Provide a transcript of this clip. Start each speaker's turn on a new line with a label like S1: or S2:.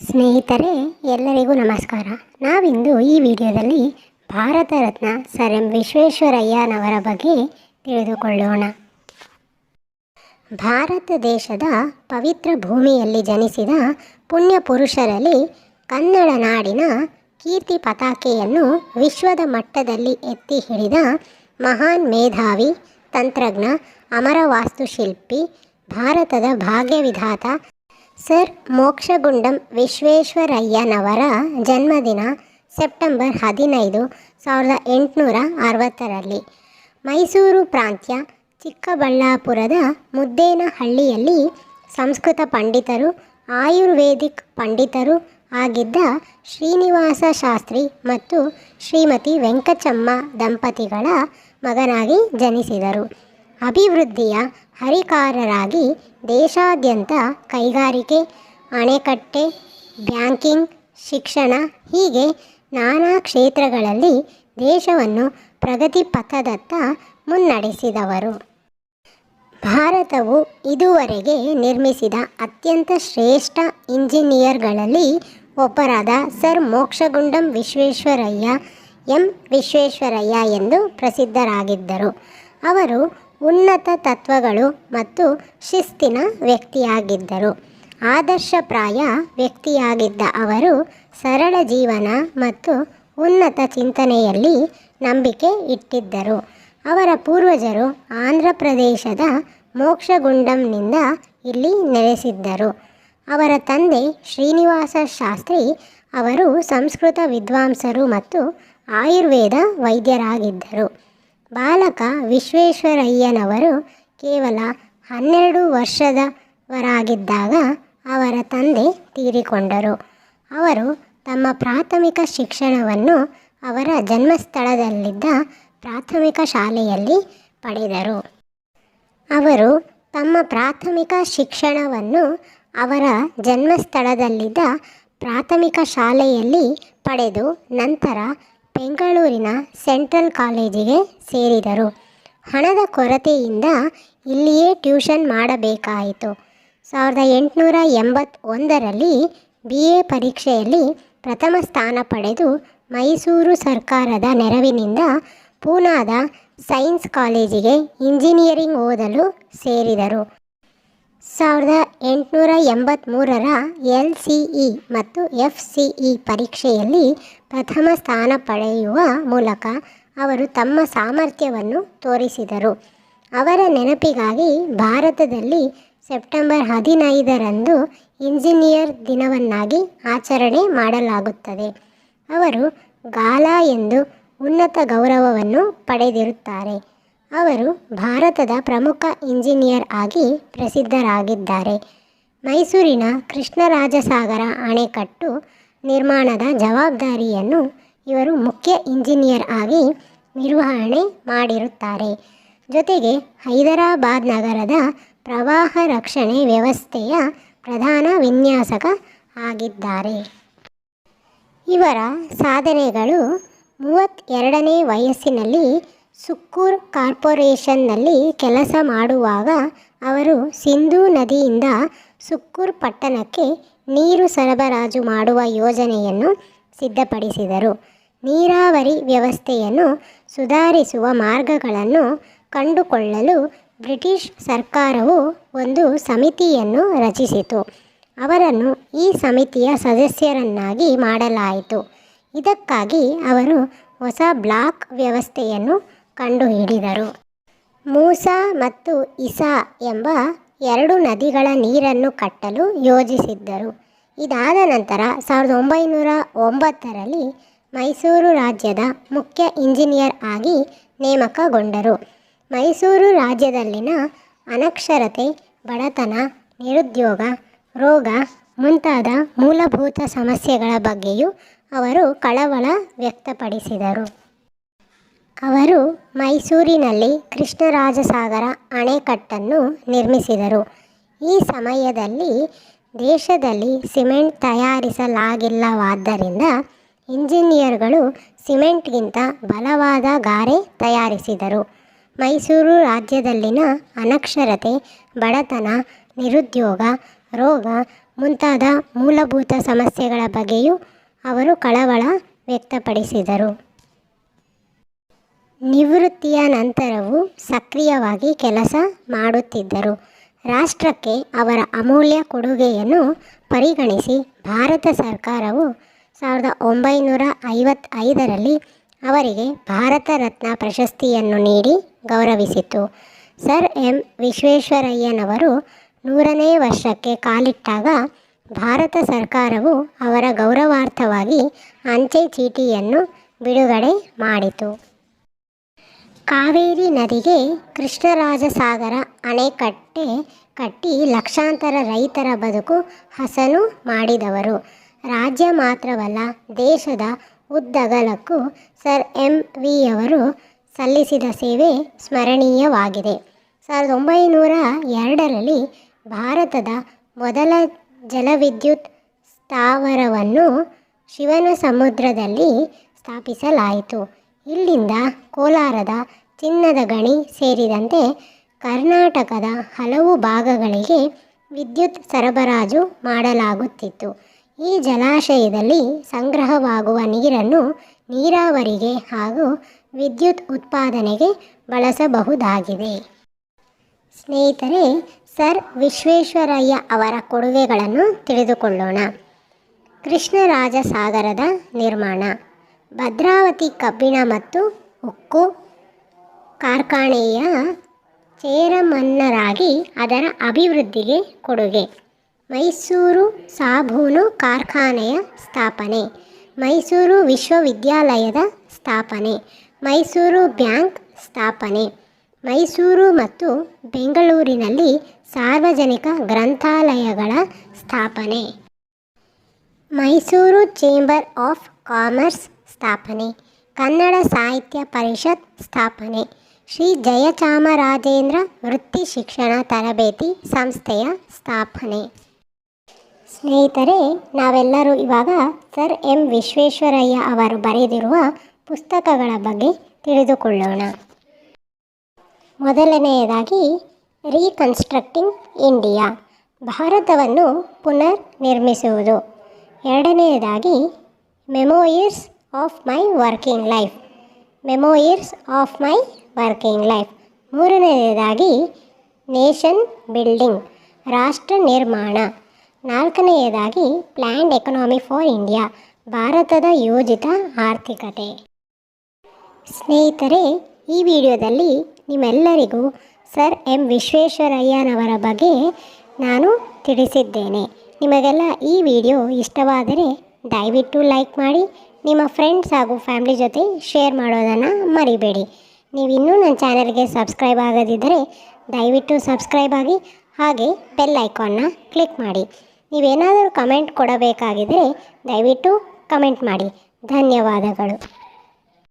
S1: ಸ್ನೇಹಿತರೆ, ಎಲ್ಲರಿಗೂ ನಮಸ್ಕಾರ. ನಾವಿಂದು ಈ ವಿಡಿಯೋದಲ್ಲಿ ಭಾರತ ರತ್ನ ಸರ್ ಎಂ ವಿಶ್ವೇಶ್ವರಯ್ಯನವರ ಬಗ್ಗೆ ತಿಳಿದುಕೊಳ್ಳೋಣ. ಭಾರತ ದೇಶದ ಪವಿತ್ರ ಭೂಮಿಯಲ್ಲಿ ಜನಿಸಿದ ಪುಣ್ಯ ಪುರುಷರಲ್ಲಿ ಕನ್ನಡ ನಾಡಿನ ಕೀರ್ತಿ ಪತಾಕೆಯನ್ನು ವಿಶ್ವದ ಮಟ್ಟದಲ್ಲಿ ಎತ್ತಿ ಹಿಡಿದ ಮಹಾನ್ ಮೇಧಾವಿ, ತಂತ್ರಜ್ಞ ಅಮರ ವಾಸ್ತುಶಿಲ್ಪಿ ಭಾರತದ ಭಾಗ್ಯವಿಧಾತ ಸರ್, ಮೋಕ್ಷಗುಂಡಂ ವಿಶ್ವೇಶ್ವರಯ್ಯನವರ ಜನ್ಮದಿನ ಸೆಪ್ಟೆಂಬರ್ ಹದಿನೈದು, ಸಾವಿರದ ಎಂಟುನೂರ ಅರವತ್ತರಲ್ಲಿ. ಮೈಸೂರು ಪ್ರಾಂತ್ಯ ಚಿಕ್ಕಬಳ್ಳಾಪುರದ ಮುದ್ದೇನಹಳ್ಳಿಯಲ್ಲಿ ಸಂಸ್ಕೃತ ಪಂಡಿತರು, ಆಯುರ್ವೇದಿಕ್ ಪಂಡಿತರು ಆಗಿದ್ದ ಶ್ರೀನಿವಾಸ ಶಾಸ್ತ್ರಿ ಮತ್ತು ಶ್ರೀಮತಿ ವೆಂಕಚಮ್ಮ ದಂಪತಿಗಳ ಮಗನಾಗಿ ಜನಿಸಿದರು. ಅಭಿವೃದ್ಧಿಯ ಹರಿಕಾರರಾಗಿ ದೇಶಾದ್ಯಂತ ಕೈಗಾರಿಕೆ, ಅಣೆಕಟ್ಟೆ, ಬ್ಯಾಂಕಿಂಗ್, ಶಿಕ್ಷಣ ಹೀಗೆ ನಾನಾ ಕ್ಷೇತ್ರಗಳಲ್ಲಿ ದೇಶವನ್ನು ಪ್ರಗತಿ ಪಥದತ್ತ ಮುನ್ನಡೆಸಿದವರು. ಭಾರತವು ಇದುವರೆಗೆ ನಿರ್ಮಿಸಿದ ಅತ್ಯಂತ ಶ್ರೇಷ್ಠ ಇಂಜಿನಿಯರ್ಗಳಲ್ಲಿ ಒಬ್ಬರಾದ ಸರ್ ಮೋಕ್ಷಗುಂಡಂ ವಿಶ್ವೇಶ್ವರಯ್ಯ, ಎಂ ವಿಶ್ವೇಶ್ವರಯ್ಯ ಎಂದು ಪ್ರಸಿದ್ಧರಾಗಿದ್ದರು. ಅವರು ಉನ್ನತ ತತ್ವಗಳು ಮತ್ತು ಶಿಸ್ತಿನ ವ್ಯಕ್ತಿಯಾಗಿದ್ದರು. ಆದರ್ಶಪ್ರಾಯ ವ್ಯಕ್ತಿಯಾಗಿದ್ದ ಅವರು ಸರಳ ಜೀವನ ಮತ್ತು ಉನ್ನತ ಚಿಂತನೆಯಲ್ಲಿ ನಂಬಿಕೆ ಇಟ್ಟಿದ್ದರು. ಅವರ ಪೂರ್ವಜರು ಆಂಧ್ರ ಪ್ರದೇಶದ ಮೋಕ್ಷಗುಂಡಂನಿಂದ ಇಲ್ಲಿ ನೆಲೆಸಿದ್ದರು. ಅವರ ತಂದೆ ಶ್ರೀನಿವಾಸ ಶಾಸ್ತ್ರಿ ಅವರು ಸಂಸ್ಕೃತ ವಿದ್ವಾಂಸರು ಮತ್ತು ಆಯುರ್ವೇದ ವೈದ್ಯರಾಗಿದ್ದರು. ಬಾಲಕ ವಿಶ್ವೇಶ್ವರಯ್ಯನವರು ಕೇವಲ ಹನ್ನೆರಡು ವರ್ಷದವರಾಗಿದ್ದಾಗ ಅವರ ತಂದೆ ತೀರಿಕೊಂಡರು. ಅವರು ತಮ್ಮ ಪ್ರಾಥಮಿಕ ಶಿಕ್ಷಣವನ್ನು ಅವರ ಜನ್ಮಸ್ಥಳದಲ್ಲಿದ್ದ ಪ್ರಾಥಮಿಕ ಶಾಲೆಯಲ್ಲಿ ಪಡೆದರು. ಅವರು ತಮ್ಮ ಪ್ರಾಥಮಿಕ ಶಿಕ್ಷಣವನ್ನು ಅವರ ಜನ್ಮಸ್ಥಳದಲ್ಲಿದ್ದ ಪ್ರಾಥಮಿಕ ಶಾಲೆಯಲ್ಲಿ ಪಡೆದು ನಂತರ ಬೆಂಗಳೂರಿನ ಸೆಂಟ್ರಲ್ ಕಾಲೇಜಿಗೆ ಸೇರಿದರು. ಹಣದ ಕೊರತೆಯಿಂದ ಇಲ್ಲಿಯೇ ಟ್ಯೂಷನ್ ಮಾಡಬೇಕಾಯಿತು. ಸಾವಿರದ ಎಂಟುನೂರ ಎಂಬತ್ತೊಂದರಲ್ಲಿ ಬಿ ಎ ಪರೀಕ್ಷೆಯಲ್ಲಿ ಪ್ರಥಮ ಸ್ಥಾನ ಪಡೆದು ಮೈಸೂರು ಸರ್ಕಾರದ ನೆರವಿನಿಂದ ಪೂನಾದ ಸೈನ್ಸ್ ಕಾಲೇಜಿಗೆ ಇಂಜಿನಿಯರಿಂಗ್ ಓದಲು ಸೇರಿದರು. ಸಾವಿರದ ಎಂಟುನೂರ ಎಂಬತ್ತ್ಮೂರರ ಎಲ್ ಸಿ ಇ ಮತ್ತು ಎಫ್ ಸಿ ಇ ಪರೀಕ್ಷೆಯಲ್ಲಿ ಪ್ರಥಮ ಸ್ಥಾನ ಪಡೆಯುವ ಮೂಲಕ ಅವರು ತಮ್ಮ ಸಾಮರ್ಥ್ಯವನ್ನು ತೋರಿಸಿದರು. ಅವರ ನೆನಪಿಗಾಗಿ ಭಾರತದಲ್ಲಿ ಸೆಪ್ಟೆಂಬರ್ ಹದಿನೈದರಂದು ಇಂಜಿನಿಯರ್ ದಿನವನ್ನಾಗಿ ಆಚರಣೆ ಮಾಡಲಾಗುತ್ತದೆ. ಅವರು ಗಾಲಾ ಎಂದು ಉನ್ನತ ಗೌರವವನ್ನು ಪಡೆದಿರುತ್ತಾರೆ. ಅವರು ಭಾರತದ ಪ್ರಮುಖ ಇಂಜಿನಿಯರ್ ಆಗಿ ಪ್ರಸಿದ್ಧರಾಗಿದ್ದಾರೆ. ಮೈಸೂರಿನ ಕೃಷ್ಣರಾಜಸಾಗರ ಅಣೆಕಟ್ಟು ನಿರ್ಮಾಣದ ಜವಾಬ್ದಾರಿಯನ್ನು ಇವರು ಮುಖ್ಯ ಇಂಜಿನಿಯರ್ ಆಗಿ ನಿರ್ವಹಣೆ ಮಾಡಿರುತ್ತಾರೆ. ಜೊತೆಗೆ ಹೈದರಾಬಾದ್ ನಗರದ ಪ್ರವಾಹ ರಕ್ಷಣೆ ವ್ಯವಸ್ಥೆಯ ಪ್ರಧಾನ ವಿನ್ಯಾಸಕ ಆಗಿದ್ದಾರೆ. ಇವರ ಸಾಧನೆಗಳು ಮೂವತ್ತೆರಡನೇ ವಯಸ್ಸಿನಲ್ಲಿ ಸುಕ್ಕೂರ್ ಕಾರ್ಪೊರೇಷನ್ನಲ್ಲಿ ಕೆಲಸ ಮಾಡುವಾಗ ಅವರು ಸಿಂಧೂ ನದಿಯಿಂದ ಸುಕ್ಕೂರ್ ಪಟ್ಟಣಕ್ಕೆ ನೀರು ಸರಬರಾಜು ಮಾಡುವ ಯೋಜನೆಯನ್ನು ಸಿದ್ಧಪಡಿಸಿದರು. ನೀರಾವರಿ ವ್ಯವಸ್ಥೆಯನ್ನು ಸುಧಾರಿಸುವ ಮಾರ್ಗಗಳನ್ನು ಕಂಡುಕೊಳ್ಳಲು ಬ್ರಿಟಿಷ್ ಸರ್ಕಾರವು ಒಂದು ಸಮಿತಿಯನ್ನು ರಚಿಸಿತು. ಅವರನ್ನು ಈ ಸಮಿತಿಯ ಸದಸ್ಯರನ್ನಾಗಿ ಮಾಡಲಾಯಿತು. ಇದಕ್ಕಾಗಿ ಅವರು ಹೊಸ ಬ್ಲಾಕ್ ವ್ಯವಸ್ಥೆಯನ್ನು ಕಂಡುಹಿಡಿದರು. ಮೂಸಾ ಮತ್ತು ಇಸಾ ಎಂಬ ಎರಡು ನದಿಗಳ ನೀರನ್ನು ಕಟ್ಟಲು ಯೋಜಿಸಿದ್ದರು. ಇದಾದ ನಂತರ ಸಾವಿರದ ಒಂಬೈನೂರ ಒಂಬತ್ತರಲ್ಲಿ ಮೈಸೂರು ರಾಜ್ಯದ ಮುಖ್ಯ ಇಂಜಿನಿಯರ್ ಆಗಿ ನೇಮಕಗೊಂಡರು. ಮೈಸೂರು ರಾಜ್ಯದಲ್ಲಿನ ಅನಕ್ಷರತೆ, ಬಡತನ, ನಿರುದ್ಯೋಗ, ರೋಗ ಮುಂತಾದ ಮೂಲಭೂತ ಸಮಸ್ಯೆಗಳ ಬಗ್ಗೆಯೂ ಅವರು ಕಳವಳ ವ್ಯಕ್ತಪಡಿಸಿದರು. ಅವರು ಮೈಸೂರಿನಲ್ಲಿ ಕೃಷ್ಣರಾಜಸಾಗರ ಅಣೆಕಟ್ಟನ್ನು ನಿರ್ಮಿಸಿದರು. ಈ ಸಮಯದಲ್ಲಿ ದೇಶದಲ್ಲಿ ಸಿಮೆಂಟ್ ತಯಾರಿಸಲಾಗಿಲ್ಲವಾದ್ದರಿಂದ ಇಂಜಿನಿಯರ್ಗಳು ಸಿಮೆಂಟ್ಗಿಂತ ಬಲವಾದ ಗಾರೆ ತಯಾರಿಸಿದರು. ಮೈಸೂರು ರಾಜ್ಯದಲ್ಲಿನ ಅನಕ್ಷರತೆ, ಬಡತನ, ನಿರುದ್ಯೋಗ, ರೋಗ ಮುಂತಾದ ಮೂಲಭೂತ ಸಮಸ್ಯೆಗಳ ಬಗ್ಗೆಯೂ ಅವರು ಕಳವಳ ವ್ಯಕ್ತಪಡಿಸಿದರು. ನಿವೃತ್ತಿಯ ನಂತರವೂ ಸಕ್ರಿಯವಾಗಿ ಕೆಲಸ ಮಾಡುತ್ತಿದ್ದರು. ರಾಷ್ಟ್ರಕ್ಕೆ ಅವರ ಅಮೂಲ್ಯ ಕೊಡುಗೆಯನ್ನು ಪರಿಗಣಿಸಿ ಭಾರತ ಸರ್ಕಾರವು ಸಾವಿರದ ಒಂಬೈನೂರ ಐವತ್ತೈದರಲ್ಲಿ ಅವರಿಗೆ ಭಾರತ ರತ್ನ ಪ್ರಶಸ್ತಿಯನ್ನು ನೀಡಿ ಗೌರವಿಸಿತು. ಸರ್ ಎಂ ವಿಶ್ವೇಶ್ವರಯ್ಯನವರು ನೂರನೇ ವರ್ಷಕ್ಕೆ ಕಾಲಿಟ್ಟಾಗ ಭಾರತ ಸರ್ಕಾರವು ಅವರ ಗೌರವಾರ್ಥವಾಗಿ ಅಂಚೆ ಚೀಟಿಯನ್ನು ಬಿಡುಗಡೆ ಮಾಡಿತು. ಕಾವೇರಿ ನದಿಗೆ ಕೃಷ್ಣರಾಜಸಾಗರ ಅಣೆಕಟ್ಟೆ ಕಟ್ಟಿ ಲಕ್ಷಾಂತರ ರೈತರ ಬದುಕು ಹಸನು ಮಾಡಿದವರು. ರಾಜ್ಯ ಮಾತ್ರವಲ್ಲ, ದೇಶದ ಉದ್ದಗಲಕ್ಕೂ ಸರ್ ಎಂ ವಿಯವರು ಸಲ್ಲಿಸಿದ ಸೇವೆ ಸ್ಮರಣೀಯವಾಗಿದೆ. ಸಾವಿರದ ಒಂಬೈನೂರ ಎರಡರಲ್ಲಿ ಭಾರತದ ಮೊದಲ ಜಲವಿದ್ಯುತ್ ಸ್ಥಾವರವನ್ನು ಶಿವನ ಸಮುದ್ರದಲ್ಲಿ ಸ್ಥಾಪಿಸಲಾಯಿತು. ಇಲ್ಲಿಂದ ಕೋಲಾರದ ಚಿನ್ನದ ಗಣಿ ಸೇರಿದಂತೆ ಕರ್ನಾಟಕದ ಹಲವು ಭಾಗಗಳಿಗೆ ವಿದ್ಯುತ್ ಸರಬರಾಜು ಮಾಡಲಾಗುತ್ತಿತ್ತು. ಈ ಜಲಾಶಯದಲ್ಲಿ ಸಂಗ್ರಹವಾಗುವ ನೀರನ್ನು ನೀರಾವರಿಗೆ ಹಾಗೂ ವಿದ್ಯುತ್ ಉತ್ಪಾದನೆಗೆ ಬಳಸಬಹುದಾಗಿದೆ. ಸ್ನೇಹಿತರೆ, ಸರ್ ವಿಶ್ವೇಶ್ವರಯ್ಯ ಅವರ ಕೊಡುಗೆಗಳನ್ನು ತಿಳಿದುಕೊಳ್ಳೋಣ. ಕೃಷ್ಣರಾಜಸಾಗರದ ನಿರ್ಮಾಣ. ಭದ್ರಾವತಿ ಕಬ್ಬಿಣ ಮತ್ತು ಉಕ್ಕು ಕಾರ್ಖಾನೆಯ ಚೇರಮನ್ನರಾಗಿ ಅದರ ಅಭಿವೃದ್ಧಿಗೆ ಕೊಡುಗೆ. ಮೈಸೂರು ಸಾಬೂನು ಕಾರ್ಖಾನೆಯ ಸ್ಥಾಪನೆ. ಮೈಸೂರು ವಿಶ್ವವಿದ್ಯಾಲಯದ ಸ್ಥಾಪನೆ. ಮೈಸೂರು ಬ್ಯಾಂಕ್ ಸ್ಥಾಪನೆ. ಮೈಸೂರು ಮತ್ತು ಬೆಂಗಳೂರಿನಲ್ಲಿ ಸಾರ್ವಜನಿಕ ಗ್ರಂಥಾಲಯಗಳ ಸ್ಥಾಪನೆ. ಮೈಸೂರು ಚೇಂಬರ್ ಆಫ್ ಕಾಮರ್ಸ್ ಸ್ಥಾಪನೆ. ಕನ್ನಡ ಸಾಹಿತ್ಯ ಪರಿಷತ್ ಸ್ಥಾಪನೆ. ಶ್ರೀ ಜಯಚಾಮರಾಜೇಂದ್ರ ವೃತ್ತಿ ಶಿಕ್ಷಣ ತರಬೇತಿ ಸಂಸ್ಥೆಯ ಸ್ಥಾಪನೆ. ಸ್ನೇಹಿತರೆ, ನಾವೆಲ್ಲರೂ ಇವಾಗ ಸರ್ ಎಂ. ವಿಶ್ವೇಶ್ವರಯ್ಯ ಅವರು ಬರೆದಿರುವ ಪುಸ್ತಕಗಳ ಬಗ್ಗೆ ತಿಳಿದುಕೊಳ್ಳೋಣ. ಮೊದಲನೆಯದಾಗಿ ರೀಕನ್ಸ್ಟ್ರಕ್ಟಿಂಗ್ ಇಂಡಿಯಾ ಭಾರತವನ್ನು ಪುನರ್ ನಿರ್ಮಿಸುವುದು. ಎರಡನೆಯದಾಗಿ memoirs of my working life memoirs of my working life ಮೂರನೆಯದಾಗಿ ನೇಷನ್ ಬಿಲ್ಡಿಂಗ್ ರಾಷ್ಟ್ರ ನಿರ್ಮಾಣ. ನಾಲ್ಕನೆಯದಾಗಿ ಪ್ಲ್ಯಾಂಡ್ ಎಕನಾಮಿ ಫಾರ್ ಇಂಡಿಯಾ ಭಾರತದ ಯೋಜಿತ ಆರ್ಥಿಕತೆ. ಸ್ನೇಹಿತರೆ, ಈ ವಿಡಿಯೋದಲ್ಲಿ ನಿಮ್ಮೆಲ್ಲರಿಗೂ ಸರ್ ಎಂ ವಿಶ್ವೇಶ್ವರಯ್ಯನವರ ಬಗ್ಗೆ ನಾನು ತಿಳಿಸಿದ್ದೇನೆ. ನಿಮಗೆಲ್ಲ ಈ ವಿಡಿಯೋ ಇಷ್ಟವಾದರೆ ದಯವಿಟ್ಟು ಲೈಕ್ ಮಾಡಿ ನಿಮ್ಮ ಫ್ರೆಂಡ್ಸ್ ಹಾಗೂ ಫ್ಯಾಮಿಲಿ ಜೊತೆ ಶೇರ್ ಮಾಡೋದನ್ನು ಮರಿಬೇಡಿ. ನೀವು ಇನ್ನೂ ನನ್ನ ಚಾನಲ್ಗೆ ಸಬ್ಸ್ಕ್ರೈಬ್ ಆಗದಿದ್ದರೆ ದಯವಿಟ್ಟು ಸಬ್ಸ್ಕ್ರೈಬ್ ಆಗಿ ಹಾಗೆ ಬೆಲ್ ಐಕಾನ್ನ ಕ್ಲಿಕ್ ಮಾಡಿ. ನೀವೇನಾದರೂ ಕಮೆಂಟ್ ಕೊಡಬೇಕಾಗಿದ್ದರೆ ದಯವಿಟ್ಟು ಕಮೆಂಟ್ ಮಾಡಿ. ಧನ್ಯವಾದಗಳು.